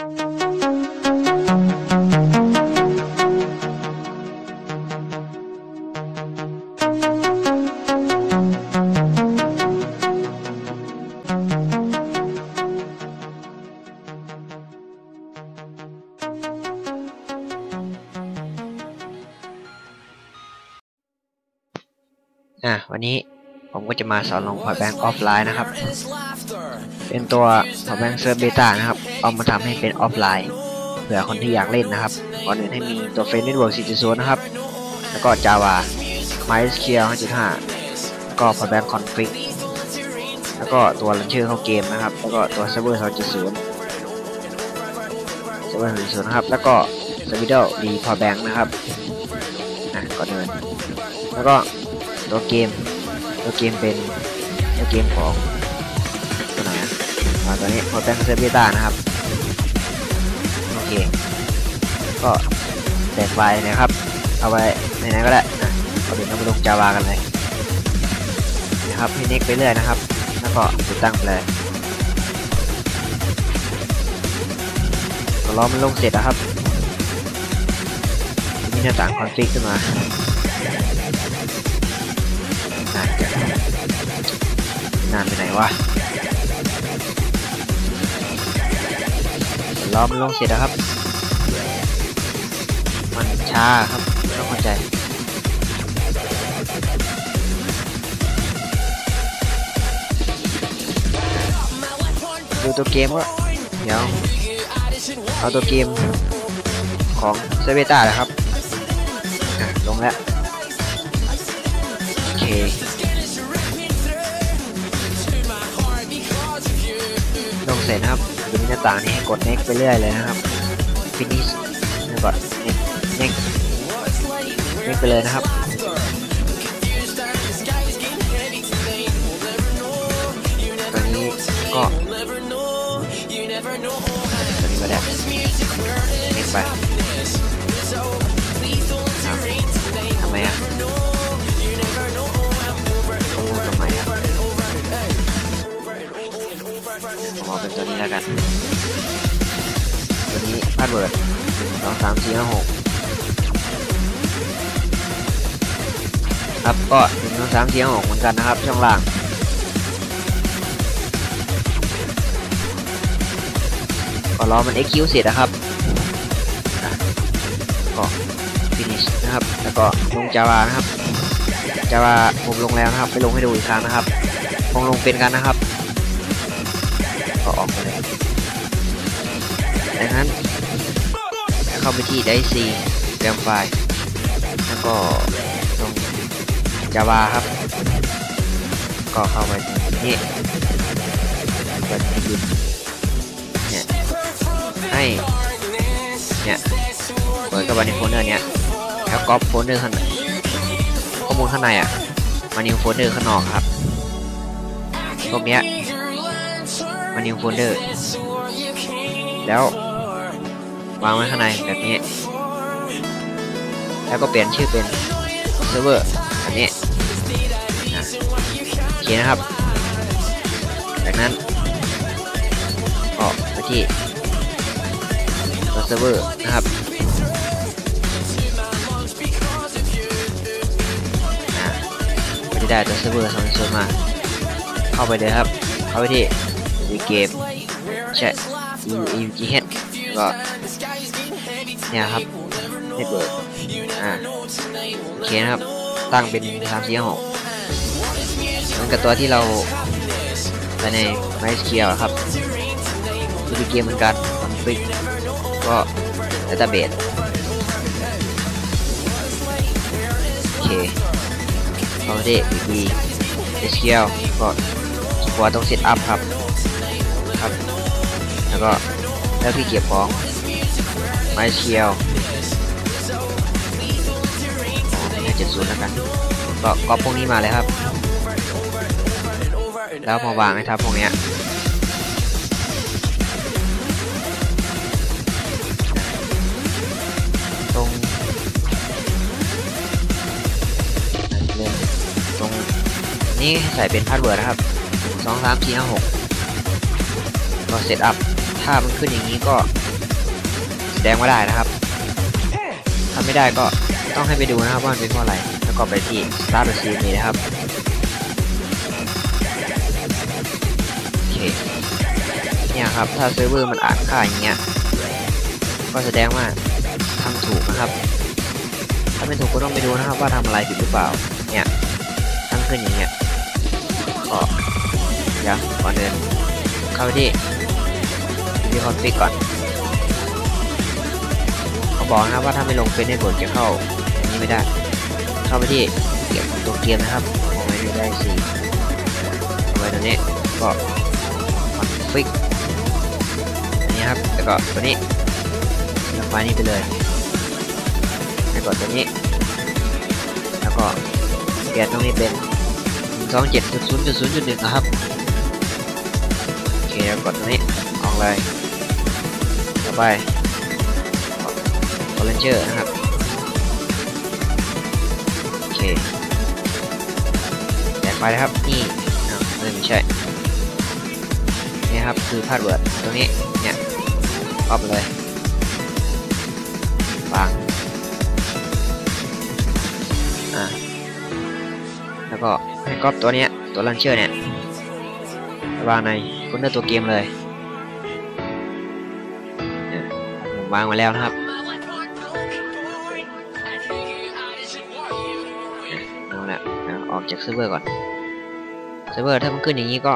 อะวันนี้ผมก็จะมาสอนลงพอร์ตแบงค์ออฟไลน์นะครับ เป็นตัวพอร์ตแบงค์เซิร์ฟเบต้านะครับ เอามาทำให้เป็นออฟไลน์ เผื่อคนที่อยากเล่นนะครับ ก่อนอื่นให้มีตัว f r ร e n d Network 4.0นะครับ แล้วก็ Java MySQL 5.5 แล้วก็ p o r t b a n k Config แล้วก็ตัว Launcher เข้าเกมนะครับ แล้วก็ตัว Server 2.0 Server 2.0นะครับ แล้วก็ Servidal D Power Bank นะครับอะก่อนอื่นแล้วก็ตัวเกม ตัวเกมเป็นตัวเกมของตัวไหนอะอ่าตัวนี้พอแบงค์เซอร์เบต้านะครับ ก็แตกไฟนะครับ เอาไว้ไหนๆก็ได้นะเอาเดี๋ยวเราไปลงจาวากันเลยนะครับให้เน็กไปเรื่อยนะครับ แล้วก็ติดตั้งไปเลยรอมันลงเสร็จนะครับมีหน้าต่างคอนฟิกขึ้นมานานจังนานไปไหนวะรอมันลงเสร็จนะครับ มันช้าครับต้องเข้าใจดูตัวเกมก็เดี๋ยวเอาตัวเกมของเซเวต้าเลยครับ ลงแล้ว โอเคลงเสร็จนะครับดูหน้าต่างนี้ให้กด next ไปเรื่อยเลยนะครับ finish แล้วก็ next next next ไปเลยนะครับตอนนี้ก็ตอนนี้ก็ได้ next ไปครับทำไมอะต้องพูดทำไมอะผมเอาเป็นตัวนี้แล้วกัน ตัวนี้พาสเวิร์ดสองสามสี่ห้าหก ครับ ก็หนึ่งสองสามสี่ห้าหกเหมือนกันนะครับ ช่องล่าง ก็รอมัน execute เสร็จนะครับก็ finish นะครับ แล้วก็ลง Java นะครับ Java ผมลงแล้วนะครับ ไปลงให้ดูอีกครั้งนะครับคงลงเป็นกันนะครับ ก็ออกเลยดังนั้นเข้าไปที่ Dice เตรียมไฟแล้วก็ Java ครับ ก็เข้าไปนี่เปิดให้ดูเนี่ยให้เนี่ยเปิดเข้าไปในโฟลเดอร์เนี้ยแล้วก๊อปโฟลเดอร์ข้างในข้อมูลข้างในอะมานิวโฟลเดอร์ข้างนอกครับพวกเนี้ยมานิวโฟลเดอร์แล้ววางไว้ข้างในแบบนี้ แล้วก็เปลี่ยนชื่อเป็นเซิร์ฟเวอร์ อันนี้นะโอเคนะครับ จากนั้นก็ไปที่ตัวเซิร์ฟเวอร์นะครับนะก็จะได้ตัวเซิร์ฟเวอร์สองส่วนมา เข้าไปเลยครับ เข้าไปที่วีเกมแชท U U G H ก็เนี่ยครับ Network อ่าโอเคนะครับ ตั้งเป็นสามสี่หกเหมือนกับตัวที่เราไปในไมส์เคียวครับมันเกมเหมือนกันคอนฟิกก็ดัตตาเบสโอเคคอมเมดี้ดีเอสเคียวก็สปอร์ต้องเซตอัพครับครับ แล้วก็แล้วที่เก็บของไมส์เคียว 70แล้วกันก็ก๊อปพวกนี้มาเลยครับ แล้วมาวางใะครับพวกเนี้ยตรงตรงนี้ใส่เป็นพาสเวิร์ดนะครับ 2 3 4 5 6ก็เซตอัพถ้ามันขึ้นอย่างนี้ก็แสดงว่าได้นะครับ ถ้าไม่ได้ก็ ต้องให้ไปดูนะครับว่ามันเป็นเพราะอะไร แล้วก็ไปที่ start the scene นี้นะครับ โอเค เนี่ยครับ ถ้าเซิร์ฟเวอร์มันอ่านค่าอย่างเงี้ย ก็แสดงว่าทำถูกนะครับ ถ้าไม่ถูกก็ต้องไปดูนะครับ ว่าทำอะไรผิดหรือเปล่า เนี่ยตั้งขึ้นอย่างเงี้ยก็เดี๋ยวก่อนเดินเข้าไปที่ที่คอนฟิกก่อน บอกนะครับว่าถ้าไม่ลงเป็นในบทจะเข้าอันนี้ไม่ได้ เข้าไปที่เก็บตัวเกมนะครับเอาไว้ไม่ได้สิเอาไว้ตรงนี้ก็คอนฟิกอันนี้ครับแล้วก็ตัวนี้เลือกไฟล์นี้ไปเลยแล้วก็ตัวนี้ แล้วก็เปลี่ยนตรงนี้เป็น2.7.0.0.1นะครับโอเคแล้วกดตรงนี้ออกเลยต่อไป อลเลนเจอร์นะครับ โอเคแตกไปนะครับ นี่ไม่ใช่ นี่ครับ คือพาสเวิร์ดตรงนี้ เนี่ยครอบเลยวางอ่าแล้วก็ให้ก๊อปตัวเนี้ย ตัวลันเชอร์เนี่ยวางในโฟลเดอร์ตัวเกมเลยวางไว้แล้วนะครับ ออกจากเซิร์ฟเวอร์ก่อน เซิร์ฟเวอร์ถ้ามันขึ้นอย่างนี้ก็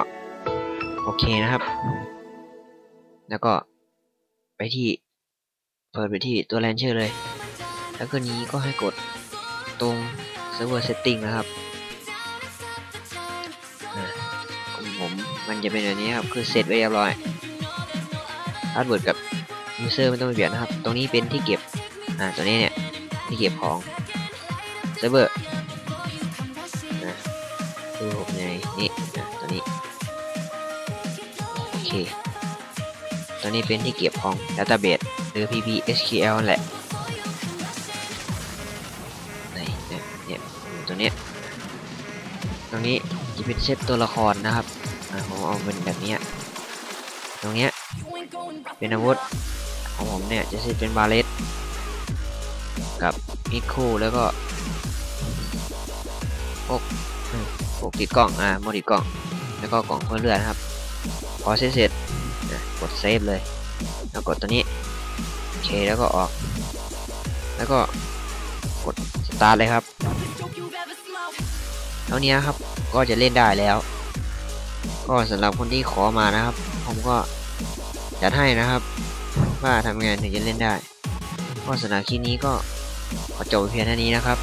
โอเคนะครับ แล้วก็ไปที่ เปิดไปที่ตัวแลนเชอร์เลยแล้วก็นี้ก็ให้กดตรงเซิร์ฟเวอร์เซตติ้งนะครับของผมมันจะเป็นแบบนี้ครับ คือเสร็จไว้เรียบร้อยพาสเวิร์ดกับยูเซอร์ไม่ต้องไปเปลี่ยนนะครับ ตรงนี้เป็นที่เก็บ อ่า ตัวนี้เนี่ย ที่เก็บของเซิร์ฟเวอร์ คือผมในนี่นะตัวนี้โอเคตัวนี้เป็นที่เก็บของ Database หรือ PPSQL แหละไหนเนี่ยเนี่ยตัวเนี้ยตรงนี้จะเป็นเซตตัวละครนะครับผมเอาเป็นแบบนี้ตรงเนี้ยเป็นอาวุธของผมเนี่ยจะเซตเป็นบาเลตกับมิคูแล้วก็พวก กติดกล่องอ่าโมดิดกล่อง แล้วก็กล่องเพื่อเลือดนะครับพอเซตเสร็จนะกดเซฟเลย แล้วกดตัวนี้โอเคแล้วก็ออก แล้วก็กดสตาร์ทเลยครับเท่านี้ครับก็จะเล่นได้แล้ว ก็สำหรับคนที่ขอมานะครับ ผมก็จัดให้นะครับ ว่าทำงานถึงจะเล่นได้ ก็สำหรับคลิปนี้ก็ขอจบเพียงเท่านี้นะครับ